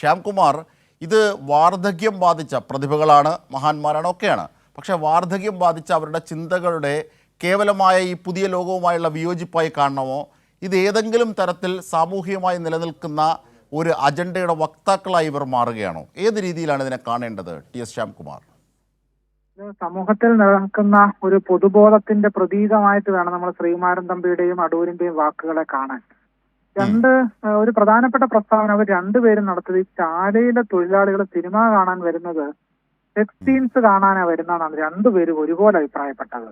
ശ്യാംകുമാർ ഇത് വാർദ്ധക്യം ബാധിച്ച പ്രതിഭകളാണ് മഹാന്മാരാണ് ഒക്കെയാണ്. പക്ഷേ വാർദ്ധക്യം ബാധിച്ച അവരുടെ ചിന്തകളുടെ കേവലമായ ഈ പുതിയ ലോകവുമായുള്ള വിയോജിപ്പായി കാണണമോ? ഇത് ഏതെങ്കിലും തരത്തിൽ സാമൂഹികമായി നിലനിൽക്കുന്ന ഒരു അജണ്ടയുടെ വക്താക്കളായി ഇവർ മാറുകയാണോ? ഏത് രീതിയിലാണ് ഇതിനെ കാണേണ്ടത്? T S Shyamkumar. സമൂഹത്തിൽ നിലനിൽക്കുന്ന ഒരു പൊതുബോധത്തിന്റെ പ്രതീകമായിട്ട് വേണം നമ്മൾ ശ്രീമാരൻ തമ്പിയുടെയും അടൂരിന്റെയും വാക്കുകളെ കാണാൻ. രണ്ട് ഒരു പ്രധാനപ്പെട്ട പ്രസ്താവന അവർ രണ്ടുപേരും നടത്തിയത് ഈ ചാലയിലെ തൊഴിലാളികൾ സിനിമ കാണാൻ വരുന്നത് സെക്സ് സീൻസ് കാണാനാ വരുന്നതാണ് രണ്ടുപേരും ഒരുപോലെ അഭിപ്രായപ്പെട്ടത്.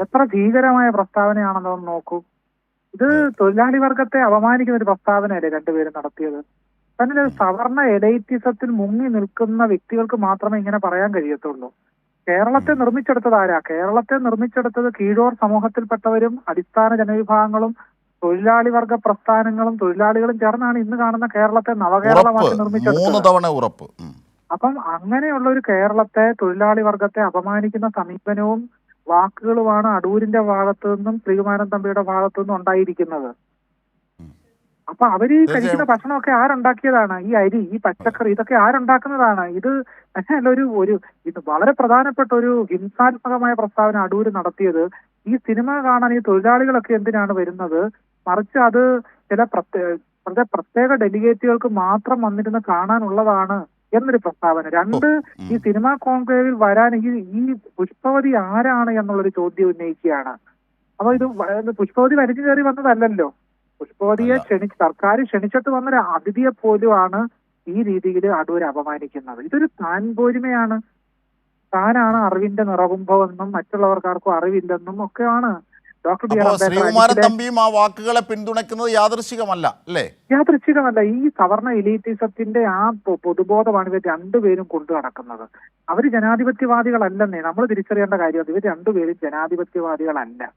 എത്ര ഭീകരമായ പ്രസ്താവനയാണെന്നൊന്ന് നോക്കൂ. ഇത് തൊഴിലാളി വർഗത്തെ അപമാനിക്കുന്ന ഒരു പ്രസ്താവനയല്ലേ രണ്ടുപേരും നടത്തിയത്. തന്നെ ഒരു സവർണ എലൈറ്റിസത്തിൽ മുങ്ങി നിൽക്കുന്ന വ്യക്തികൾക്ക് മാത്രമേ ഇങ്ങനെ പറയാൻ കഴിയത്തുള്ളൂ. കേരളത്തെ നിർമ്മിച്ചെടുത്തത് ആരാ? കേരളത്തെ നിർമ്മിച്ചെടുത്തത് കീഴോർ സമൂഹത്തിൽപ്പെട്ടവരും അടിസ്ഥാന ജനവിഭാഗങ്ങളും തൊഴിലാളി വർഗ പ്രസ്ഥാനങ്ങളും തൊഴിലാളികളും ചേർന്നാണ് ഇന്ന് കാണുന്ന കേരളത്തെ നവകേരളമാക്കി മൂന്ന് നിർമ്മിച്ചെടുത്തത് ഉറപ്പ്. ഉം. അപ്പം അങ്ങനെയുള്ള ഒരു കേരളത്തെ തൊഴിലാളി വർഗത്തെ അപമാനിക്കുന്ന സമീപനവും വാക്കുകളുമാണ് അടൂരിന്റെ ഭാഗത്തു നിന്നും ശ്രീകുമാരൻ തമ്പിയുടെ ഭാഗത്തു നിന്നും ഉണ്ടായിരിക്കുന്നത്. അപ്പൊ അവർ ഈ കഴിക്കുന്ന ഭക്ഷണമൊക്കെ ആരുണ്ടാക്കിയതാണ്? ഈ അരി ഈ പച്ചക്കറി ഇതൊക്കെ ആരുണ്ടാക്കുന്നതാണ്? ഇത് അല്ല ഒരു ഒരു ഇത് വളരെ പ്രധാനപ്പെട്ട ഒരു ഹിംസാത്മകമായ പ്രസ്താവന അടൂര് നടത്തിയത്. ഈ സിനിമ കാണാൻ ഈ തൊഴിലാളികളൊക്കെ എന്തിനാണ് വരുന്നത്? മറിച്ച് അത് ചില പ്രത്യേക വളരെ പ്രത്യേക ഡെലിഗേറ്റുകൾക്ക് മാത്രം വന്നിരുന്ന് കാണാനുള്ളതാണ് എന്നൊരു പ്രസ്താവന. രണ്ട് ഈ സിനിമാ കോൺക്ലേവിൽ വരാൻ ഈ ഈ പുഷ്പവതി ആരാണ് എന്നുള്ളൊരു ചോദ്യം ഉന്നയിക്കുകയാണ്. അപ്പൊ ഇത് പുഷ്പവതി വലിഞ്ഞു കയറി വന്നതല്ലല്ലോ. പുഷ്പവതിയെ. ക്ഷണി സർക്കാർ ക്ഷണിച്ചിട്ട് വന്നൊരു അതിഥിയെ പോലുമാണ് ഈ രീതിയിൽ അടൂർ അപമാനിക്കുന്നത്. ഇതൊരു താൻ പോരുമയാണ്. താനാണ് അറിവിന്റെ നിറകുംഭമെന്നും മറ്റുള്ളവർക്കാർക്കും അറിവില്ലെന്നും ഒക്കെയാണ് ഡോക്ടർ ബി ആർ അപ്പോൾ ശ്രീകുമാരൻ തമ്പിയും ആ വാക്കുകളെ പിന്തുണയ്ക്കുന്നത് യാദൃശികമല്ല അല്ലേ? യാദൃശികമല്ല. ഈ സവർണ എലീറ്റിസത്തിന്റെ ആ പൊതുബോധമാണ് ഇവർ രണ്ടുപേരും കൊണ്ടു നടക്കുന്നത്. അവർ ജനാധിപത്യവാദികളല്ലെന്നേ. നമ്മൾ തിരിച്ചറിയേണ്ട കാര്യം ഇവർ രണ്ടുപേരും ജനാധിപത്യവാദികളല്ല.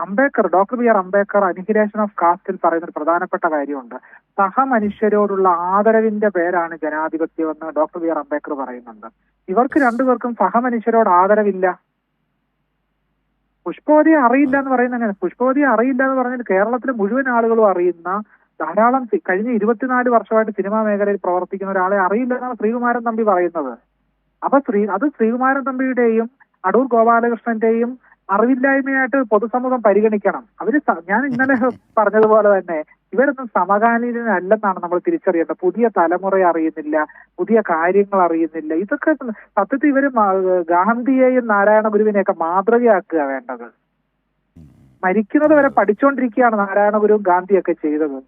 Ambedkar doctor B R Ambedkar annihilation of കാസ്റ്റിൽ പറയുന്ന ഒരു പ്രധാനപ്പെട്ട കാര്യമുണ്ട്. സഹമനുഷ്യരോടുള്ള ആദരവിന്റെ പേരാണ് ജനാധിപത്യം എന്ന് ഡോക്ടർ ബി ആർ അംബേദ്കർ പറയുന്നുണ്ട്. ഇവർക്ക് രണ്ടുപേർക്കും സഹമനുഷ്യരോട് ആദരവില്ല. പുഷ്പവതിയെ അറിയില്ല എന്ന് പറയുന്നത് പുഷ്പവതിയെ അറിയില്ല എന്ന് പറഞ്ഞാൽ കേരളത്തിലെ മുഴുവൻ ആളുകളും അറിയുന്ന ധാരാളം കഴിഞ്ഞ ഇരുപത്തിനാല് വർഷമായിട്ട് സിനിമാ മേഖലയിൽ പ്രവർത്തിക്കുന്ന ഒരാളെ അറിയില്ല എന്നാണ് ശ്രീകുമാരൻ തമ്പി പറയുന്നത്. അപ്പൊ ശ്രീ അത് ശ്രീകുമാരൻ തമ്പിയുടെയും അടൂർ ഗോപാലകൃഷ്ണന്റെയും അറിവില്ലായ്മയായിട്ട് പൊതുസമൂഹം പരിഗണിക്കണം. അവർ ഞാൻ ഇന്നലെ പറഞ്ഞതുപോലെ തന്നെ ഇവരൊന്നും സമകാലീനല്ലെന്നാണ് നമ്മൾ തിരിച്ചറിയേണ്ടത്. പുതിയ തലമുറയെ അറിയുന്നില്ല പുതിയ കാര്യങ്ങൾ അറിയുന്നില്ല. ഇതൊക്കെ സത്യത്തിൽ ഇവർ മ- ഗാന്ധിയെയും നാരായണ ഗുരുവിനെയൊക്കെ മാതൃകയാക്കുക വേണ്ടത്. മരിക്കുന്നത് വരെ പഠിച്ചുകൊണ്ടിരിക്കുകയാണ് നാരായണ ഗുരുവും ഗാന്ധിയൊക്കെ ചെയ്തത്.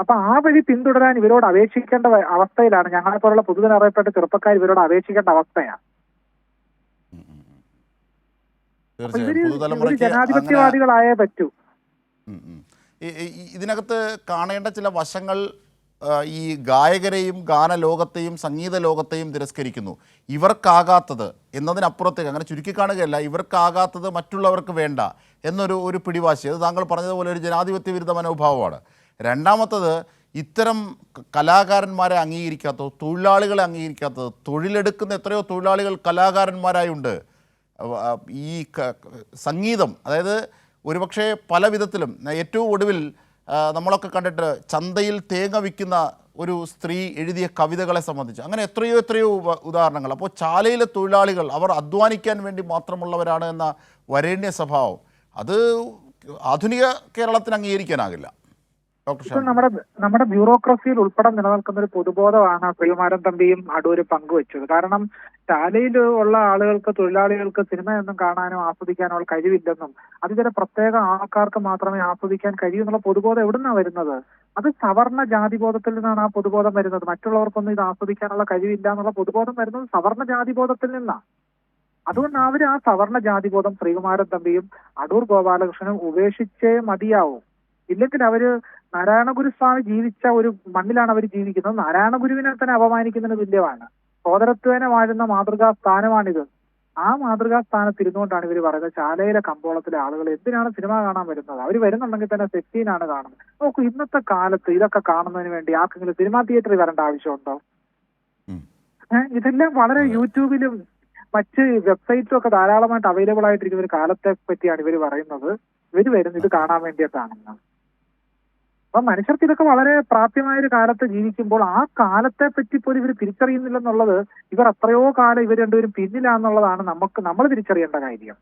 അപ്പൊ ആ വഴി പിന്തുടരാൻ ഇവരോട് അപേക്ഷിക്കേണ്ട അവസ്ഥയിലാണ്. ഞങ്ങളെ പോലുള്ള പുതുതലറിയപ്പെട്ട ചെറുപ്പക്കാർ ഇവരോട് അപേക്ഷിക്കേണ്ട അവസ്ഥയാണ്. ഇവർ ജനാധിപത്യവാദികളായേ പറ്റൂ. ഇതിനകത്ത് കാണേണ്ട ചില വശങ്ങൾ ഈ ഗായകരെയും ഗാനലോകത്തെയും സംഗീത ലോകത്തെയും തിരസ്കരിക്കുന്നു. ഇവർക്കാകാത്തത് എന്നതിനപ്പുറത്തേക്ക് അങ്ങനെ ചുരുക്കി കാണുകയല്ല ഇവർക്കാകാത്തത് മറ്റുള്ളവർക്ക് വേണ്ട എന്നൊരു ഒരു പിടിവാശി. അത് താങ്കൾ പറഞ്ഞതുപോലെ ഒരു ജനാധിപത്യ വിരുദ്ധ മനോഭാവമാണ്. രണ്ടാമത്തത് ഇത്തരം കലാകാരന്മാരെ അംഗീകരിക്കാത്തത് തൊഴിലാളികളെ അംഗീകരിക്കാത്തത് തൊഴിലെടുക്കുന്ന എത്രയോ തൊഴിലാളികൾ കലാകാരന്മാരായുണ്ട്. ഈ സംഗീതം അതായത് ഒരുപക്ഷെ പല വിധത്തിലും ഏറ്റവും ഒടുവിൽ നമ്മളൊക്കെ കണ്ടിട്ട് ചന്തയിൽ തേങ്ങ വിൽക്കുന്ന ഒരു സ്ത്രീ എഴുതിയ കവിതകളെ സംബന്ധിച്ച് അങ്ങനെ എത്രയോ എത്രയോ ഉദാഹരണങ്ങൾ. അപ്പോൾ ചാലയിലെ തൊഴിലാളികൾ അവർ അധ്വാനിക്കാൻ വേണ്ടി മാത്രമുള്ളവരാണ് എന്ന വരേണ്യ സ്വഭാവം. അത് ആധുനിക കേരളത്തിന് അംഗീകരിക്കാനാകില്ല. നമ്മുടെ നമ്മുടെ ബ്യൂറോക്രസിയിൽ ഉൾപ്പെടെ നിലനിൽക്കുന്ന ഒരു പൊതുബോധമാണ് ശ്രീകുമാരൻ തമ്പിയും അടൂര് പങ്കുവച്ചത്. കാരണം ടാലയിൽ ഉള്ള ആളുകൾക്ക് തൊഴിലാളികൾക്ക് സിനിമയൊന്നും കാണാനോ ആസ്വദിക്കാനോ ഉള്ള കഴിവില്ലെന്നും അത് ചില പ്രത്യേക ആൾക്കാർക്ക് മാത്രമേ ആസ്വദിക്കാൻ കഴിയൂ എന്നുള്ള പൊതുബോധം എവിടുന്നാ വരുന്നത്? അത് സവർണ ജാതിബോധത്തിൽ നിന്നാണ് ആ പൊതുബോധം വരുന്നത്. മറ്റുള്ളവർക്കൊന്നും ഇത് ആസ്വദിക്കാനുള്ള കഴിവില്ല എന്നുള്ള പൊതുബോധം വരുന്നത് സവർണ ജാതിബോധത്തിൽ നിന്നാണ് അതുകൊണ്ട് അവർ ആ സവർണ ജാതിബോധം ശ്രീകുമാരൻ തമ്പിയും അടൂർ ഗോപാലകൃഷ്ണനും ഉപേക്ഷിച്ചേ മതിയാവും. ഇല്ലെങ്കിൽ അവർ നാരായണഗുരുസ്വാമി ജീവിച്ച ഒരു മണ്ണിലാണ് അവർ ജീവിക്കുന്നത്. നാരായണഗുരുവിനെ തന്നെ അപമാനിക്കുന്നതിന് തുല്യമാണ്. സോദരത്വേന വാഴുന്ന മാതൃകാ സ്ഥാനമാണിത് ആ മാതൃകാ സ്ഥാനത്ത് ഇരുന്നുകൊണ്ടാണ് ഇവർ പറയുന്നത് ചാലയിലെ കമ്പോളത്തിലെ ആളുകൾ എന്തിനാണ് സിനിമ കാണാൻ വരുന്നത്? അവർ വരുന്നുണ്ടെങ്കിൽ തന്നെ സെക്സീനാണ് കാണുന്നത്. നോക്കൂ ഇന്നത്തെ കാലത്ത് ഇതൊക്കെ കാണുന്നതിന് വേണ്ടി ആർക്കെങ്കിലും സിനിമാ തിയേറ്ററിൽ വരേണ്ട ആവശ്യമുണ്ടോ. ഇതെല്ലാം വളരെ യൂട്യൂബിലും മറ്റ് വെബ്സൈറ്റും ഒക്കെ ധാരാളമായിട്ട് അവൈലബിൾ ആയിട്ടിരിക്കുന്ന ഒരു കാലത്തെ പറ്റിയാണ് ഇവർ പറയുന്നത്. ഇവർ വരുന്നത് ഇത് കാണാൻ വേണ്ടിയിട്ടാണെന്ന് അപ്പൊ മനുഷ്യർക്ക് ഇതൊക്കെ വളരെ പ്രാപ്യമായ ഒരു കാലത്ത് ജീവിക്കുമ്പോൾ ആ കാലത്തെ പറ്റി പോലും ഇവർ തിരിച്ചറിയുന്നില്ലെന്നുള്ളത് ഇവർ എത്രയോ കാലം ഇവർ രണ്ടുപേരും പിന്നിലാന്നുള്ളതാണ് നമുക്ക് നമ്മൾ തിരിച്ചറിയേണ്ട കാര്യം.